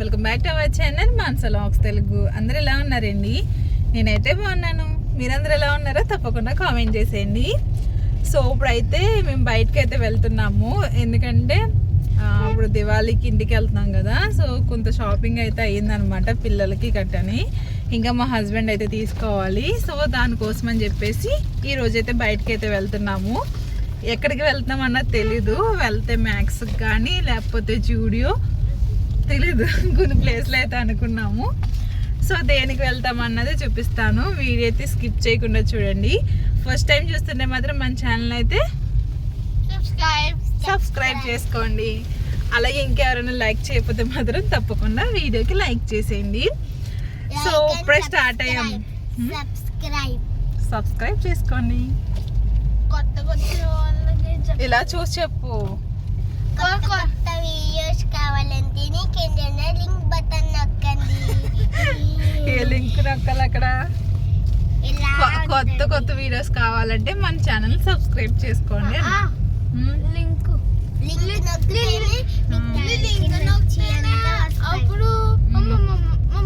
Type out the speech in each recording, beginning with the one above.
Welcome back to our channel Mansa లాక్స్ తెలుగు. అందరు ఎలా ఉన్నారండి? నేనైతే బాగున్నాను. మీరందరూ ఎలా ఉన్నారో తప్పకుండా కామెంట్ చేసేయండి. సో ఇప్పుడైతే మేము బయటకు అయితే వెళ్తున్నాము. ఎందుకంటే ఇప్పుడు దివాళీకి ఇంటికి వెళ్తున్నాం కదా. సో కొంత షాపింగ్ అయితే అయ్యిందనమాట పిల్లలకి కట్టని ఇంకా మా హస్బెండ్ అయితే తీసుకోవాలి. సో దానికోసం అని చెప్పేసి ఈరోజైతే రోజైతే బయటకి అయితే వెళ్తున్నాము. ఎక్కడికి వెళ్తున్నాం అన్నది తెలీదు. వెళ్తే మ్యాక్స్ కానీ లేకపోతే జూడియో తెలీదు. కొన్ని ప్లేస్లు అయితే అనుకున్నాము. సో దేనికి వెళ్తాం అన్నది చూపిస్తాను. వీడియో అయితే స్కిప్ చేయకుండా చూడండి. ఫస్ట్ టైం చూస్తుంటే మాత్రం మన ఛానల్ అయితే సబ్స్క్రైబ్ చేసుకోండి. అలాగే ఇంకెవరైనా లైక్ చేయకపోతే మాత్రం తప్పకుండా వీడియోకి లైక్ చేసేయండి. సో ఇప్పుడే స్టార్ట్ అయ్యాం సబ్స్క్రైబ్ చేసుకోండి. ఇలా చూసి చెప్పు. వీడియోస్ కావాలంటే కింద లింక్ బటన్ నొక్కండి ఏ లింక్ నొక్కాలి అక్కడ కొత్త కొత్త వీడియోస్ కావాలంటే మన ఛానల్ సబ్స్క్రైబ్ చేసుకోండి. లింక్ లింక్ అప్పుడు.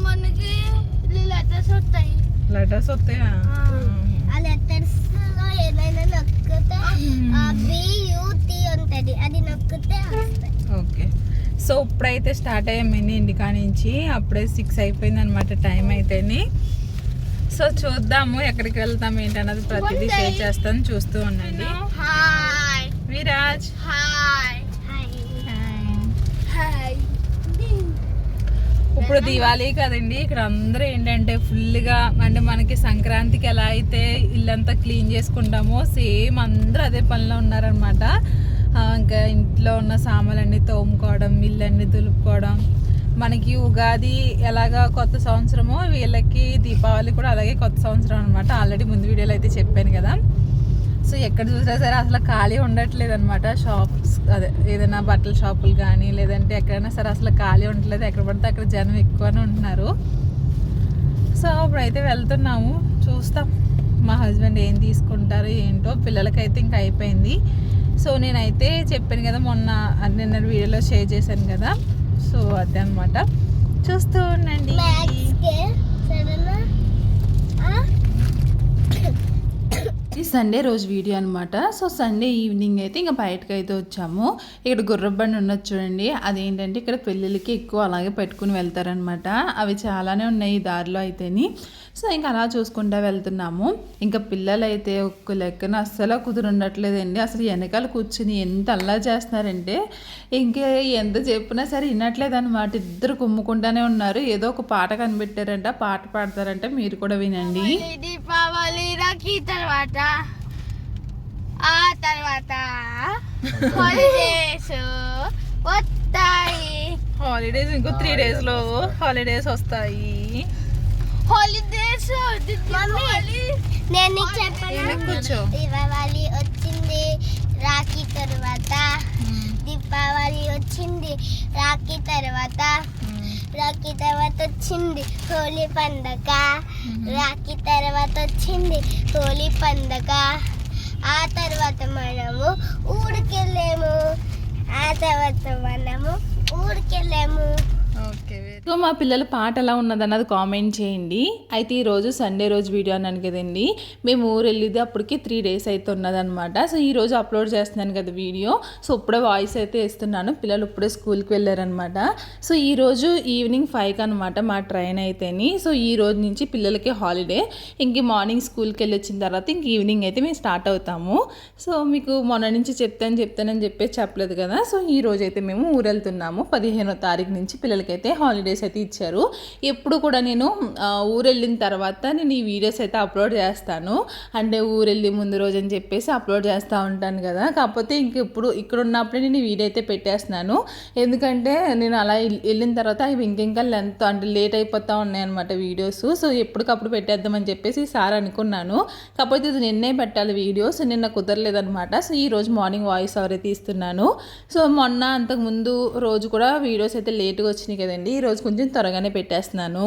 మనకి లెటర్స్ వస్తాయి లెటర్స్ వస్తాయా ఆ లెటర్స్ ఏదైనా నొక్కితే బి యూటీ ఉంటది అది నొక్కితే వస్తాయి ఓకే. సో ఇప్పుడైతే స్టార్ట్ అయ్యామండి ఇంటికా నుంచి అప్పుడే సిక్స్ అయిపోయింది అనమాట టైం అయితేని. సో చూద్దాము ఎక్కడికి వెళ్తాం ఏంటన్నది ప్రతిదీ షేర్ చేస్తాను చూస్తూ ఉండండి. హాయ్ విరాజ్. హాయ్ హాయ్ ఇప్పుడు దివాళీ కదండి ఇక్కడ అందరూ ఏంటంటే ఫుల్గా అంటే మనకి సంక్రాంతికి ఎలా అయితే ఇల్లంతా క్లీన్ చేసుకుంటామో సేమ్ అందరూ అదే పనిలో ఉన్నారనమాట ఇంకా ఇంట్లో ఉన్న సామాన్లన్నీ తోముకోవడం ఇల్లన్నీ దులుపుకోవడం. మనకి ఉగాది ఎలాగా కొత్త సంవత్సరమో వీళ్ళకి దీపావళి కూడా అలాగే కొత్త సంవత్సరం అనమాట ఆల్రెడీ ముందు వీడియోలో అయితే చెప్పాను కదా. సో ఎక్కడ చూసినా సరే అసలు ఖాళీ ఉండట్లేదు అనమాట షాప్స్ అదే ఏదైనా బట్టల షాపులు కానీ లేదంటే ఎక్కడైనా సరే అసలు ఖాళీ ఉండట్లేదు. ఎక్కడ పడితే అక్కడ జనం ఎక్కువనే ఉంటున్నారు. సో అప్పుడైతే వెళ్తున్నాము. చూస్తాం. మా హస్బెండ్ ఏం తీసుకుంటారు ఏంటో. పిల్లలకైతే ఇంకా అయిపోయింది. సో నేనైతే చెప్పాను కదా మొన్న నిన్న వీడియోలో షేర్ చేశాను కదా. సో అదే అనమాట చూస్తూ ఉండండి. ఇది సండే రోజు వీడియో అనమాట సో సండే ఈవినింగ్ అయితే ఇంకా బయటకు అయితే వచ్చాము. ఇక్కడ గుర్రబండి ఉన్నది చూడండి. అదేంటంటే ఇక్కడ పెళ్ళిళ్ళకి ఎక్కువ అలాగే పెట్టుకుని వెళ్తారనమాట అవి చాలానే ఉన్నాయి ఈ దారిలో అయితేని. సో ఇంకా అలా చూసుకుంటూ వెళ్తున్నాము. ఇంకా పిల్లలు అయితే ఒక్క లెక్కన అస్సలు కుదురుండట్లేదండి అసలు వెనకాల కూర్చుని ఎంత అల్లా చేస్తున్నారంటే ఇంకా ఎంత చెప్పినా సరే వినట్లేదు అనమాట ఇద్దరు కుమ్ముకుంటానే ఉన్నారు. ఏదో ఒక పాట కనిపెట్టారంట. పాట పాడతారంట. మీరు కూడా వినండి. దీపావళి రాకి తర్వాత ఆ తర్వాత హాలిడేస్ వస్తాయి. హాలిడేస్ ఇంకో త్రీ డేస్లో హాలిడేస్ వస్తాయి. మమ్మీ నేను నీకు చెప్పాను కూర్చో. దీపావళి వచ్చింది రాఖీ తర్వాత. దీపావళి వచ్చింది రాఖీ తర్వాత. రాఖీ తర్వాత వచ్చింది హోలీ పండగ. రాఖీ తర్వాత వచ్చింది హోలీ పండగ. ఆ తర్వాత మనము ఊరికెళ్ళాము. ఆ తర్వాత మనము ఊరికెళ్ళాము. సో మా పిల్లల పాట ఎలా ఉన్నదన్నది కామెంట్ చేయండి. అయితే ఈరోజు సండే రోజు వీడియో అన్నాను కదండి. మేము ఊరు వెళ్ళేది అప్పటికి త్రీ డేస్ అయితే ఉన్నదనమాట సో ఈ రోజు అప్లోడ్ చేస్తున్నాను కదా వీడియో. సో ఇప్పుడే వాయిస్ అయితే ఇస్తున్నాను. పిల్లలు ఇప్పుడే స్కూల్కి వెళ్ళారనమాట సో ఈరోజు ఈవినింగ్ ఫైవ్కి అనమాట మా ట్రైన్ అయితేని. సో ఈ రోజు నుంచి పిల్లలకి హాలిడే ఇంక మార్నింగ్ స్కూల్కి వెళ్ళి వచ్చిన తర్వాత ఇంక ఈవినింగ్ అయితే మేము స్టార్ట్ అవుతాము. సో మీకు మొన్న నుంచి చెప్తాను చెప్తానని చెప్పేసి చెప్పలేదు కదా. సో ఈ రోజు అయితే మేము ఊరు వెళ్తున్నాము. పదిహేనో తారీఖు నుంచి పిల్లలకి అయితే హాలిడేస్ అయితే ఇచ్చారు. ఎప్పుడు కూడా నేను ఊరెళ్ళిన ఊరు వెళ్ళిన తర్వాత నేను ఈ వీడియోస్ అయితే అప్లోడ్ చేస్తాను. అంటే ఊరెళ్ళి ముందు రోజు అని చెప్పేసి అప్లోడ్ చేస్తూ ఉంటాను కదా. కాకపోతే ఇంక ఇప్పుడు ఇక్కడ ఉన్నప్పుడే నేను వీడియో అయితే పెట్టేస్తున్నాను. ఎందుకంటే నేను అలా వెళ్ళిన తర్వాత అవి ఇంకింకా లెంత్ అంటే లేట్ అయిపోతూ ఉన్నాయన్నమాట వీడియోస్ సో ఎప్పటికప్పుడు పెట్టేద్దామని చెప్పేసి సార్ అనుకున్నాను. కాకపోతే ఇది నిన్నే పెట్టాలి వీడియోస్ నిన్న కుదరలేదనమాట సో ఈ రోజు మార్నింగ్ వాయిస్ ఓవర్ తీస్తున్నాను. ఇస్తున్నాను సో మొన్న అంతకుముందు రోజు కూడా వీడియోస్ అయితే లేట్గా వచ్చినాయి కదండి. ఈ రోజు కొంచెం త్వరగానే పెట్టేస్తున్నాను.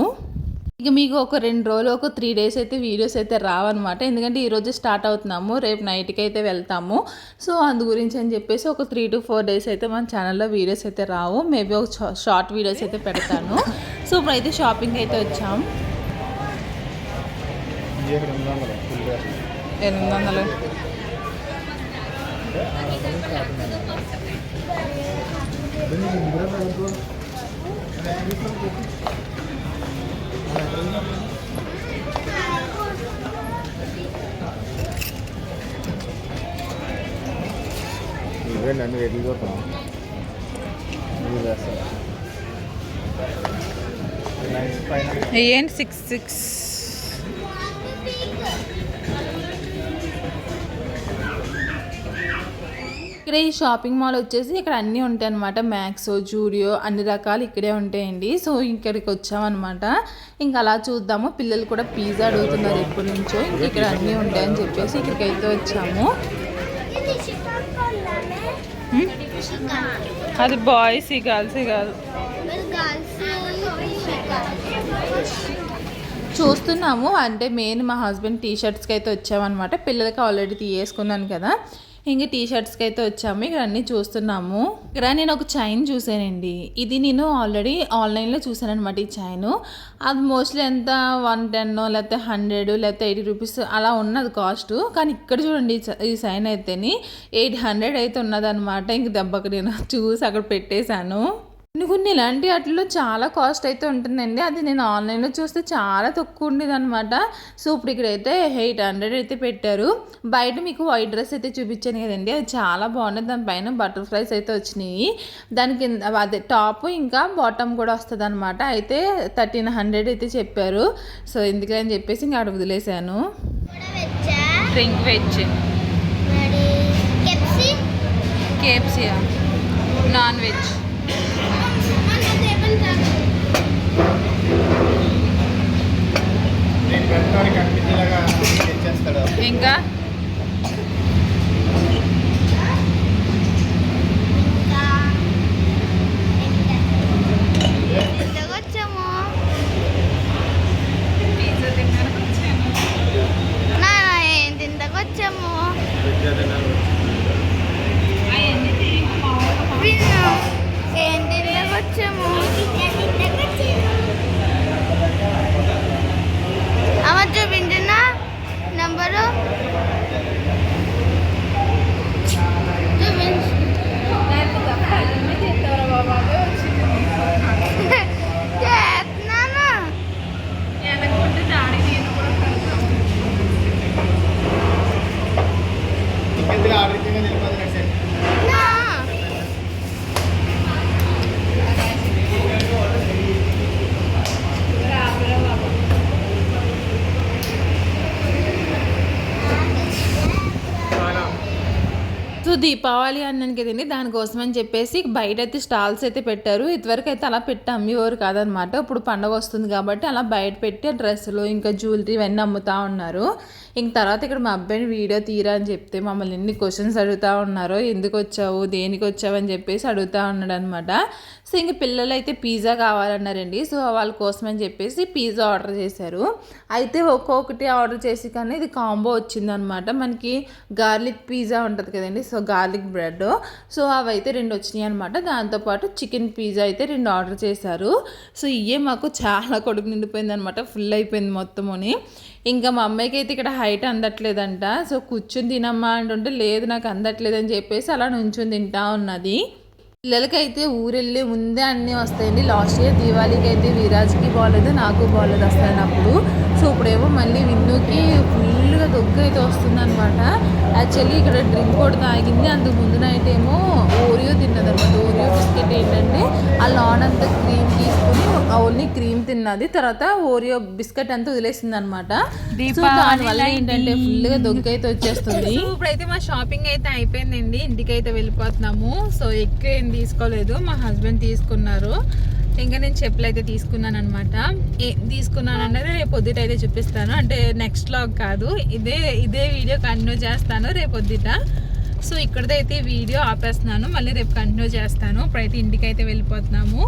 ఇక మీకు ఒక రెండు రోజులు ఒక త్రీ డేస్ అయితే వీడియోస్ అయితే రావన్నమాట. ఎందుకంటే ఈరోజు స్టార్ట్ అవుతున్నాము. రేపు నైట్కి అయితే వెళ్తాము. సో అందు గురించి అని చెప్పేసి ఒక త్రీ టు ఫోర్ డేస్ అయితే మన ఛానల్లో వీడియోస్ అయితే రావు. మేబీ ఒక షార్ట్ వీడియోస్ అయితే పెడతాను. సో ఇప్పుడైతే షాపింగ్ అయితే వచ్చాం. ఎనిమిది వందలు ఇవే నన్ను వెళ్ళిపోతాం ఏంటి సిక్స్ సిక్స్ ఇక్కడ ఈ షాపింగ్ మాల్ వచ్చేసి ఇక్కడ అన్నీ ఉంటాయి అనమాట మ్యాక్స్ జూడియో అన్ని రకాలు ఇక్కడే ఉంటాయండి. సో ఇక్కడికి వచ్చామన్నమాట. ఇంకా అలా చూద్దాము. పిల్లలు కూడా పిజ్జా అడుగుతున్నారు ఎప్పటి నుంచో. ఇంక ఇక్కడ అన్నీ ఉంటాయని చెప్పేసి ఇక్కడికి అయితే వచ్చాము? చికెన్ అది బాయ్స్ గర్ల్స్ కాదు చూస్తున్నాము. అంటే మెయిన్ మా హస్బెండ్ టీ షర్ట్స్కి అయితే వచ్చామన్నమాట. పిల్లలకి ఆల్రెడీ తీయేసుకున్నాను కదా. ఇంక టీ షర్ట్స్కి అయితే వచ్చాము. ఇక్కడ అన్నీ చూస్తున్నాము. ఇక్కడ నేను ఒక చైన్ చూసానండి ఇది నేను ఆల్రెడీ ఆన్లైన్లో చూసాను అనమాట ఈ చైన్. అది మోస్ట్లీ ఎంత? వన్ టెన్ లేకపోతే హండ్రెడ్ లేకపోతే ఎయిటీ రూపీస్ అలా ఉన్నది కాస్ట్. కానీ ఇక్కడ చూడండి ఈ చైన్ అయితేని ఎయిట్ హండ్రెడ్ అయితే ఉన్నదన్నమాట. ఇంక దెబ్బకి నేను చూసి అక్కడ పెట్టేశాను. కొన్ని కొన్ని ఇలాంటి వాటిలో చాలా కాస్ట్ అయితే ఉంటుందండి. అది నేను ఆన్లైన్లో చూస్తే చాలా తక్కువ ఉండేది అనమాట సో ఇప్పుడు ఇక్కడైతే ఎయిట్ హండ్రెడ్ అయితే పెట్టారు. బయట మీకు వైట్ డ్రెస్ అయితే చూపించాను కదండి. అది చాలా బాగుంది. దానిపైన బటర్ఫ్లైస్ అయితే వచ్చినాయి. దాని కింద అదే టాప్ ఇంకా బాటమ్ కూడా వస్తుంది అనమాట అయితే థర్టీన్ హండ్రెడ్ అయితే చెప్పారు. సో ఎందుకని చెప్పేసి ఇంకా అక్కడ వదిలేశాను drink veg. KFC non veg నేను పెద్దవాడికి కనిపించేలాగా తెచ్చేస్తాడు ఇంకా ఇంకా ఇంతకు వచ్చాము నా ఏంటి ఇంతకు వచ్చాము విన్ను ఏంటి ఇంతకు వచ్చాము అమ్మ చూపించున్నా నంబరు చూపించు చేస్తున్నాను ఇంకెందుకు ఆర్డర్ ఇచ్చిందని వెళ్ళిపోతున్నాడు సార్ నా. సో దీపావళి అన్నాను కదండి దానికోసం అని చెప్పేసి బయట అయితే స్టాల్స్ అయితే పెట్టారు. ఇదివరకు అయితే అలా పెట్టి అమ్మేవారు కాదనమాట. ఇప్పుడు పండగ వస్తుంది కాబట్టి అలా బయట పెట్టి డ్రెస్సులు ఇంకా జ్యువెలరీ ఇవన్నీ అమ్ముతా ఉన్నారు. ఇంక తర్వాత ఇక్కడ మా అబ్బాయిని వీడియో తీరా అని చెప్తే మమ్మల్ని ఎన్ని క్వశ్చన్స్ అడుగుతా ఉన్నారో ఎందుకు వచ్చావు దేనికి వచ్చావు అని చెప్పేసి అడుగుతా ఉన్నాడు అనమాట సో ఇంక పిల్లలు అయితే పిజ్జా కావాలన్నారండి. సో వాళ్ళ కోసం అని చెప్పేసి పిజ్జా ఆర్డర్ చేశారు. అయితే ఒక్కొక్కటి ఆర్డర్ చేసి కానీ ఇది కాంబో వచ్చిందనమాట. మనకి గార్లిక్ పిజ్జా ఉంటుంది కదండి. So garlic bread. సో అవి అయితే రెండు వచ్చినాయి అనమాట దాంతోపాటు చికెన్ పిజ్జా అయితే రెండు ఆర్డర్ చేశారు. సో ఇవే మాకు చాలా కొడుకు నిండిపోయింది అనమాట ఫుల్ అయిపోయింది మొత్తముని. ఇంకా మా అమ్మాయికి అయితే ఇక్కడ హైట్ అందట్లేదంట. సో కూర్చుని తినమ్మా అంటుంటే లేదు నాకు అందట్లేదు అని చెప్పేసి అలా నుంచుని తింటా ఉన్నది. పిల్లలకైతే ఊరెళ్ళే ముందే అన్నీ వస్తాయండి. లాస్ట్ ఇయర్ దీవాళీకి అయితే వీరాజ్కి బాగాలేదు నాకు బాగాలేదు వస్తాయన్నప్పుడు సో ఇప్పుడేమో మళ్ళీ విన్నుకి ఫుల్గా దొగ్గు అయితే వస్తుందన్నమాట. యాక్చువల్లీ ఇక్కడ డ్రింక్ కూడా తాగింది. అందుకు ముందు నైట్ ఏమో ఓరియో తిన్నది అనమాట ఓరియో బిస్కెట్ ఏంటంటే ఆ లాన్ అంతా క్రీమ్ తీసుకుని ఓన్లీ క్రీమ్ తిన్నది. తర్వాత ఓరియో బిస్కెట్ అంతా వదిలేసింది అనమాట దానివల్ల ఏంటంటే ఫుల్గా దొగ్గు అయితే వచ్చేస్తుంది. ఇప్పుడైతే మా షాపింగ్ అయితే అయిపోయిందండి. ఇంటికి అయితే వెళ్ళిపోతున్నాము. సో ఎక్కువ ఏం తీసుకోలేదు. మా హస్బెండ్ తీసుకున్నారు. ఇంకా నేను చెప్పులు అయితే తీసుకున్నాను అనమాట ఏం తీసుకున్నాను అన్నది రేపు పొద్దుట అయితే చూపిస్తాను. అంటే నెక్స్ట్ లాగ్ కాదు. ఇదే ఇదే వీడియో కంటిన్యూ చేస్తాను రేపు పొద్దుట. సో ఇక్కడదైతే అయితే వీడియో ఆపేస్తున్నాను. మళ్ళీ రేపు కంటిన్యూ చేస్తాను. ఇప్పుడైతే ఇంటికి అయితే వెళ్ళిపోతున్నాము.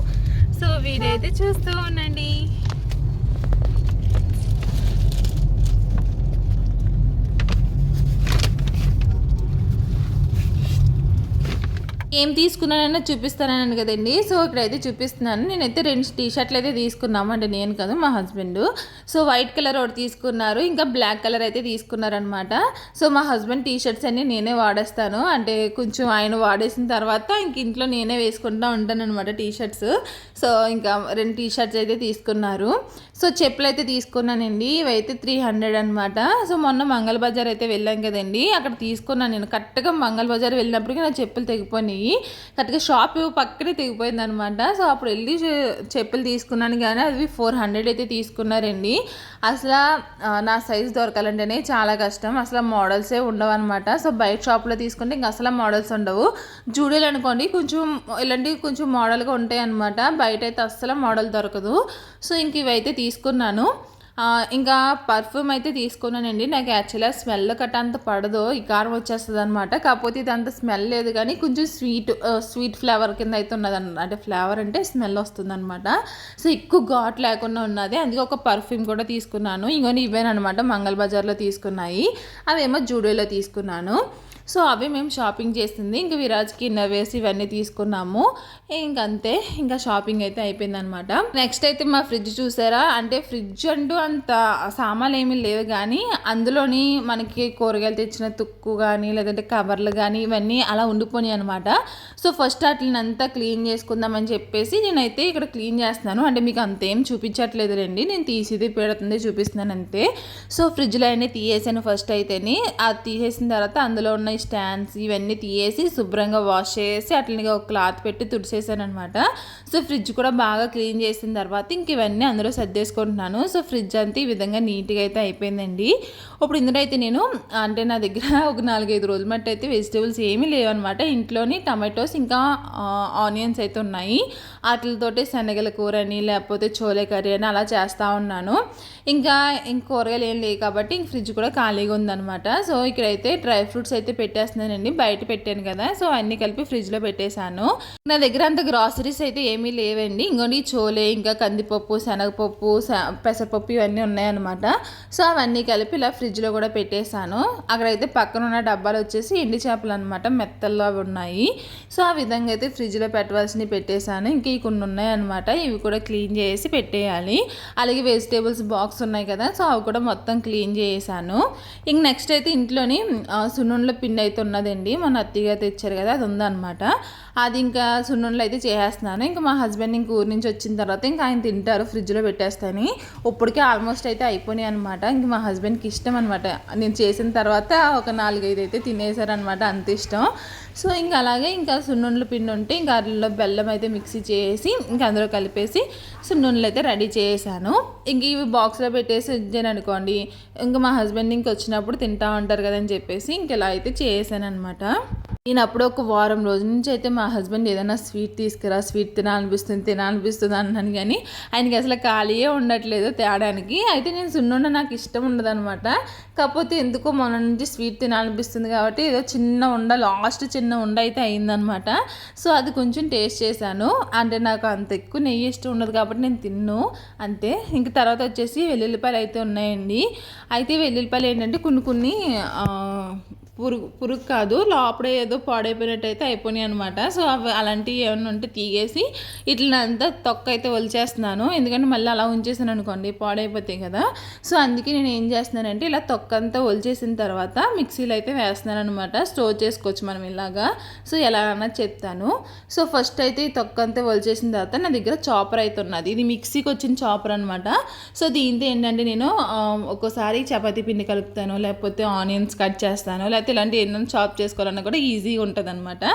సో వీడియో అయితే చూస్తూ ఉండండి. ఏం తీసుకున్నానన్నా చూపిస్తానని కదండి. సో ఇక్కడైతే చూపిస్తున్నాను. నేనైతే రెండు టీ షర్ట్లు అయితే తీసుకున్నాము అంటే నేను కాదు మా హస్బెండ్. సో వైట్ కలర్ ఒకటి తీసుకున్నారు ఇంకా బ్లాక్ కలర్ అయితే తీసుకున్నారనమాట సో మా హస్బెండ్ టీ షర్ట్స్ అన్ని నేనే వాడేస్తాను. అంటే కొంచెం ఆయన వాడేసిన తర్వాత ఇంక ఇంట్లో నేనే వేసుకుంటూ ఉంటాను అనమాట టీ షర్ట్స్ సో ఇంకా రెండు టీ షర్ట్స్ అయితే తీసుకున్నారు. సో చెప్పులు అయితే తీసుకున్నానండి. ఇవైతే త్రీ హండ్రెడ్ అనమాట సో మొన్న మంగళ బజార్ అయితే వెళ్ళాం కదండి. అక్కడ తీసుకున్నాను నేను. కరెక్ట్గా మంగళ బజార్ వెళ్ళినప్పటికీ నా చెప్పులు తెగిపోయినాయి. కరెక్ట్గా షాప్ పక్కనే తెగిపోయింది అనమాట సో అప్పుడు వెళ్ళి చె- చెప్పులు తీసుకున్నాను కానీ అవి ఫోర్ హండ్రెడ్ అయితే తీసుకున్నారండి. అసలు నా సైజ్ దొరకాలంటేనే చాలా కష్టం. అసలు మోడల్సే ఉండవు అనమాట సో బయట షాప్లో తీసుకుంటే ఇంకా అసలు మోడల్స్ ఉండవు. జూడీలు అనుకోండి కొంచెం ఇలాంటివి కొంచెం మోడల్గా ఉంటాయి అనమాట బయట అయితే అస్సలు మోడల్ దొరకదు. సో ఇంక ఇవైతే తీసుకున్నాను. ఇంకా పర్ఫ్యూమ్ అయితే తీసుకున్నానండి. నాకు యాక్చువల్గా స్మెల్ కట్ట అంత పడదు. ఈ కారం వచ్చేస్తుంది అనమాట కాకపోతే ఇది అంత స్మెల్ లేదు కానీ కొంచెం స్వీట్ స్వీట్ ఫ్లేవర్ కింద అయితే ఉన్నది అంటే ఫ్లేవర్ అంటే స్మెల్ వస్తుంది అనమాట సో ఎక్కువ ఘాట్ లేకుండా ఉన్నది. అందుకే ఒక పర్ఫ్యూమ్ కూడా తీసుకున్నాను. ఇంకొని ఇవేనమాట మంగళ బజార్లో తీసుకున్నాయి. అవేమో జూడియోలో తీసుకున్నాను. సో అవి మేము షాపింగ్ చేసింది. ఇంకా విరాజ్కి నవ్వేసి ఇవన్నీ తీసుకున్నాము. ఇంకంతే. ఇంకా షాపింగ్ అయితే అయిపోయిందనమాట. నెక్స్ట్ అయితే మా ఫ్రిడ్జ్ చూసారా? అంటే ఫ్రిడ్జ్ అంటూ అంత సామాన్లు ఏమీ లేవు కానీ అందులోని మనకి కూరగాయలు తెచ్చిన తుక్కు కానీ లేదంటే కవర్లు కానీ ఇవన్నీ అలా ఉండిపోయినాయి అనమాట. సో ఫస్ట్ వాటిని అంతా క్లీన్ చేసుకుందామని చెప్పేసి నేనైతే ఇక్కడ క్లీన్ చేస్తున్నాను. అంటే మీకు అంతేం చూపించట్లేదు రండి. నేను తీసిది పెడుతుంది చూపిస్తున్నాను అంతే. సో ఫ్రిడ్జ్లో అయినా తీయేసాను ఫస్ట్ అయితేని. అది తీసేసిన తర్వాత అందులో ఉన్న స్టాండ్స్ ఇవన్నీ తీయేసి శుభ్రంగా వాష్ చేసి అట్లనే ఒక క్లాత్ పెట్టి తుడిసేసాను అనమాట సో ఫ్రిడ్జ్ కూడా బాగా క్లీన్ చేసిన తర్వాత ఇంక ఇవన్నీ అందులో సర్దేసుకుంటున్నాను. సో ఫ్రిడ్జ్ అంతా ఈ విధంగా నీట్గా అయితే అయిపోయిందండి. ఇప్పుడు ఇందులో అయితే నేను అంటే నా దగ్గర ఒక నాలుగైదు రోజుల మట్టి అయితే వెజిటేబుల్స్ ఏమీ లేవన్నమాట. ఇంట్లోని టమాటోస్ ఇంకా ఆనియన్స్ అయితే ఉన్నాయి. వాటితోటి శనగల కూర అని లేకపోతే చోలే కర్రీ అని అలా చేస్తూ ఉన్నాను. ఇంకా ఇంక కూరగాయలు ఏం లేవు కాబట్టి ఇంక ఫ్రిడ్జ్ కూడా ఖాళీగా ఉందన్నమాట. సో ఇక్కడైతే డ్రై ఫ్రూట్స్ అయితే పెట్టేస్తున్నానండి బయట పెట్టాను కదా. సో అన్నీ కలిపి ఫ్రిడ్జ్లో పెట్టేశాను. నా దగ్గర అంత గ్రాసరీస్ అయితే ఏమీ లేవండి. ఇంకోటి చోలే ఇంకా కందిపప్పు శనగపప్పు పెసరపప్పు ఇవన్నీ ఉన్నాయన్నమాట. సో అవన్నీ కలిపి ఇలా ఫ్రిడ్జ్లో కూడా పెట్టేశాను. అక్కడైతే పక్కన ఉన్న డబ్బాలు వచ్చేసి ఎండి చేపలు అనమాట మెత్తల్లో అవి ఉన్నాయి. సో ఆ విధంగా అయితే ఫ్రిడ్జ్లో పెట్టవలసినవి పెట్టేశాను. ఇంకా ఇవి కొన్ని ఉన్నాయన్నమాట. ఇవి కూడా క్లీన్ చేసి పెట్టేయాలి. అలాగే వెజిటేబుల్స్ బాక్స్ ఉన్నాయి కదా. సో అవి కూడా మొత్తం క్లీన్ చేసాను ఇంక నెక్స్ట్ అయితే ఇంట్లోని ఆ, సున్నుండ్ల పిండి అయితే ఉన్నదండి మన అత్తిగా తెచ్చారు కదా అది ఉందన్నమాట. అది ఇంకా సున్నుండలు అయితే చేసేస్తున్నాను. ఇంకా మా హస్బెండ్ ఇంక ఊరి నుంచి వచ్చిన తర్వాత ఇంకా ఆయన తింటారు ఫ్రిడ్జ్లో పెట్టేస్తాను ఇప్పటికే ఆల్మోస్ట్ అయితే అయిపోయినాయి అనమాట ఇంక మా హస్బెండ్కి ఇష్టం అనమాట నేను చేసిన తర్వాత ఒక నాలుగైదు అయితే తినేసారనమాట అంత ఇష్టం. సో ఇంకా అలాగే ఇంకా సున్నుండ్ల పిండి ఉంటే ఇంకా అందులో బెల్లం అయితే మిక్సీ చేసి ఇంకా అందులో కలిపేసి సున్నుండ్లు అయితే రెడీ చేసాను. ఇంక ఇవి బాక్స్లో పెట్టేసి ఇచ్చాను అనుకోండి ఇంకా మా హస్బెండ్ ఇంక వచ్చినప్పుడు తింటా ఉంటారు కదా అని చెప్పేసి ఇంక ఇలా అయితే చేసాను అనమాట నేను అప్పుడు ఒక వారం రోజుల నుంచి అయితే మా హస్బెండ్ ఏదైనా స్వీట్ తీసుకురా స్వీట్ తినాలనిపిస్తుంది తినాలనిపిస్తుంది అన్నాను. కానీ ఆయనకి అసలు ఖాళీయే ఉండట్లేదు తేడానికి. అయితే నేను సున్నుండ నాకు ఇష్టం ఉండదనమాట కాకపోతే ఎందుకో మొన్న నుంచి స్వీట్ తినాలనిపిస్తుంది కాబట్టి ఏదో చిన్న ఉండ లాస్ట్ చిన్న ఉండ అయితే అయిందనమాట సో అది కొంచెం టేస్ట్ చేశాను. అంటే నాకు అంత ఎక్కువ నెయ్యి ఇష్టం ఉండదు కాబట్టి నేను తిన్ను. అంతే. ఇంక తర్వాత వచ్చేసి వెల్లుల్లిపాయలు అయితే ఉన్నాయండి. అయితే వెల్లుల్లిపాయలు ఏంటంటే కొన్ని కొన్ని పురుగు పురుగు కాదు లోపల ఏదో పాడైపోయినట్టు అయితే అయిపోయినాయి అనమాట సో అవి అలాంటివి ఏమైనా ఉంటే తీగేసి ఇట్లంతా తొక్క అయితే వలిచేస్తున్నాను ఎందుకంటే మళ్ళీ అలా ఉంచేసాను అనుకోండి పాడైపోతాయి కదా. సో అందుకే నేను ఏం చేస్తున్నానంటే ఇలా తొక్క అంతా వలిచేసిన తర్వాత మిక్సీలో అయితే వేస్తున్నాను అనమాట స్టోర్ చేసుకోవచ్చు మనం ఇలాగా. సో ఎలా అన్నా చెప్తాను. సో ఫస్ట్ అయితే ఈ తొక్క అంతా వలిచేసిన తర్వాత నా దగ్గర చాపర్ అయితే ఉన్నది. ఇది మిక్సీకి వచ్చిన చాపర్ అనమాట సో దీంతో ఏంటంటే నేను ఒక్కోసారి చపాతీ పిండి కలుపుతాను లేకపోతే ఆనియన్స్ కట్ చేస్తాను లేకపోతే ఇలాంటి ఎన్నో చాప్ చేసుకోవాలన్నా కూడా ఈజీగా ఉంటుంది అనమాట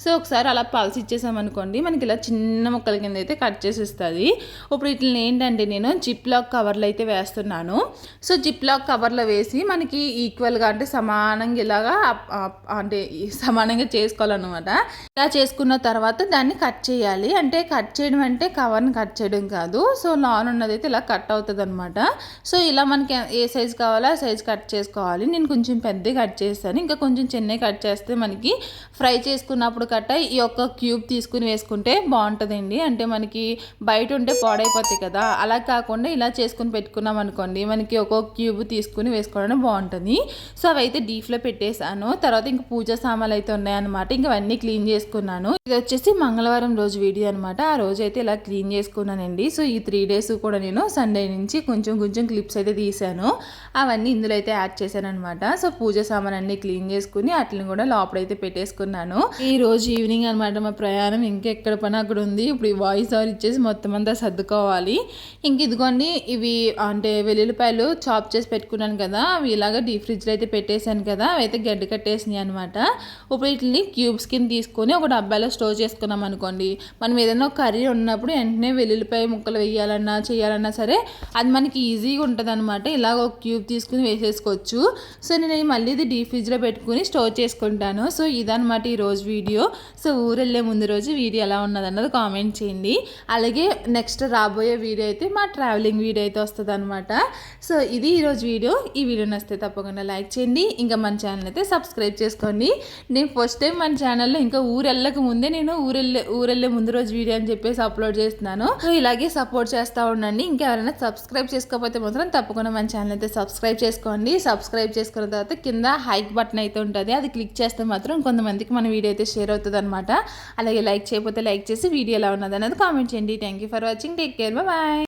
సో ఒకసారి అలా పల్స్ ఇచ్చేసామనుకోండి మనకి ఇలా చిన్న ముక్కల కింద అయితే కట్ చేసి ఇస్తుంది ఇప్పుడు వీటిని ఏంటంటే నేను జిప్ లాక్ కవర్లో అయితే వేస్తున్నాను. సో జిప్ లాక్ కవర్లో వేసి మనకి ఈక్వల్గా అంటే సమానంగా ఇలాగా అప్- అంటే సమానంగా చేసుకోవాలన్నమాట. ఇలా చేసుకున్న తర్వాత దాన్ని కట్ చేయాలి. అంటే కట్ చేయడం అంటే కవర్ని కట్ చేయడం కాదు. సో లాన్ ఉన్నది అయితే ఇలా కట్ అవుతుంది అనమాట సో ఇలా మనకి ఏ సైజ్ కావాలో ఆ సైజ్ కట్ చేసుకోవాలి. నేను కొంచెం పెద్ద కట్ చేస్తాను చేశాను ఇంకా కొంచెం చిన్నవి కట్ చేస్తే మనకి ఫ్రై చేసుకున్నప్పుడు కట్ట ఈ యొక్క క్యూబ్ తీసుకుని వేసుకుంటే బాగుంటుందండి. అంటే మనకి బయట ఉంటే పాడైపోతాయి కదా. అలా కాకుండా ఇలా చేసుకుని పెట్టుకున్నాం అనుకోండి మనకి ఒక్కొక్క క్యూబ్ తీసుకుని వేసుకోవడం బాగుంటుంది. సో అవైతే డీఫ్లో డీప్లో పెట్టేశాను. తర్వాత ఇంక పూజ సామాన్లు అయితే ఉన్నాయన్నమాట. ఇంక అవన్నీ క్లీన్ చేసుకున్నాను. ఇది వచ్చేసి మంగళవారం రోజు వీడియో అనమాట ఆ రోజు అయితే ఇలా క్లీన్ చేసుకున్నానండి. సో ఈ త్రీ డేస్ కూడా నేను సండే నుంచి కొంచెం కొంచెం క్లిప్స్ అయితే తీసాను అవన్నీ ఇందులో అయితే యాడ్ చేశాను అనమాట సో పూజ సామాన్ అన్ని క్లీన్ చేసుకుని అట్లని కూడా లోపలైతే పెట్టేసుకున్నాను. ఈ రోజు ఈవినింగ్ అనమాట మా ప్రయాణం. ఇంకా ఎక్కడ పని అక్కడ ఉంది. ఇప్పుడు ఈ వాయిస్ ఓవర్ ఇచ్చేసి మొత్తం అంతా సర్దుకోవాలి. ఇంక ఇదిగోండి ఇవి అంటే వెల్లుల్లిపాయలు చాప్ చేసి పెట్టుకున్నాను కదా అవి ఇలాగ డీప్ ఫ్రిడ్జ్లో అయితే పెట్టేశాను కదా అవి అయితే గడ్డ కట్టేసినాయి అనమాట ఇప్పుడు వీటిని క్యూబ్స్ కింద తీసుకొని ఒక డబ్బాలో స్టోర్ చేసుకున్నాం అనుకోండి. మనం ఏదైనా కర్రీ ఉన్నప్పుడు వెంటనే వెల్లుల్లిపాయ ముక్కలు వేయాలన్నా చేయాలన్నా సరే అది మనకి ఈజీగా ఉంటుంది అనమాట ఇలాగ ఒక క్యూబ్ తీసుకుని వేసేసుకోవచ్చు. సో నేను మళ్ళీ ఇది డీప్ ఫ్రిడ్జ్లో పెట్టుకుని స్టోర్ చేసుకుంటాను. సో ఇదనమాట ఈ రోజు వీడియో. సో ఊరెళ్ళే ముందు రోజు వీడియో ఎలా ఉన్నది అన్నది కామెంట్ చేయండి. అలాగే నెక్స్ట్ రాబోయే వీడియో అయితే మా ట్రావెలింగ్ వీడియో అయితే వస్తుంది అనమాట సో ఇది ఈరోజు వీడియో. ఈ వీడియో నచ్చితే తప్పకుండా లైక్ చేయండి. ఇంకా మన ఛానల్ అయితే సబ్స్క్రైబ్ చేసుకోండి. నేను ఫస్ట్ టైం మన ఛానల్లో ఇంకా ఊరెళ్ళక ముందే నేను ఊరెళ్ళే ఊరెళ్ళే ముందు రోజు వీడియో అని చెప్పేసి అప్లోడ్ చేస్తున్నాను. సో ఇలాగే సపోర్ట్ చేస్తూ ఉండండి. ఇంకా ఎవరైనా సబ్స్క్రైబ్ చేసుకోకపోతే మాత్రం తప్పకుండా మన ఛానల్ అయితే సబ్స్క్రైబ్ చేసుకోండి. సబ్స్క్రైబ్ చేసుకున్న తర్వాత కింద హైక్ బటన్ అయితే ఉంటుంది. అది క్లిక్ చేస్తే మాత్రం కొంతమందికి మన వీడియో అయితే షేర్ అవుతుంది అనమాట అలాగే లైక్ చేయకపోతే లైక్ చేసి వీడియో ఎలా ఉన్నది అనేది కామెంట్ చేయండి. Thank you for watching take care bye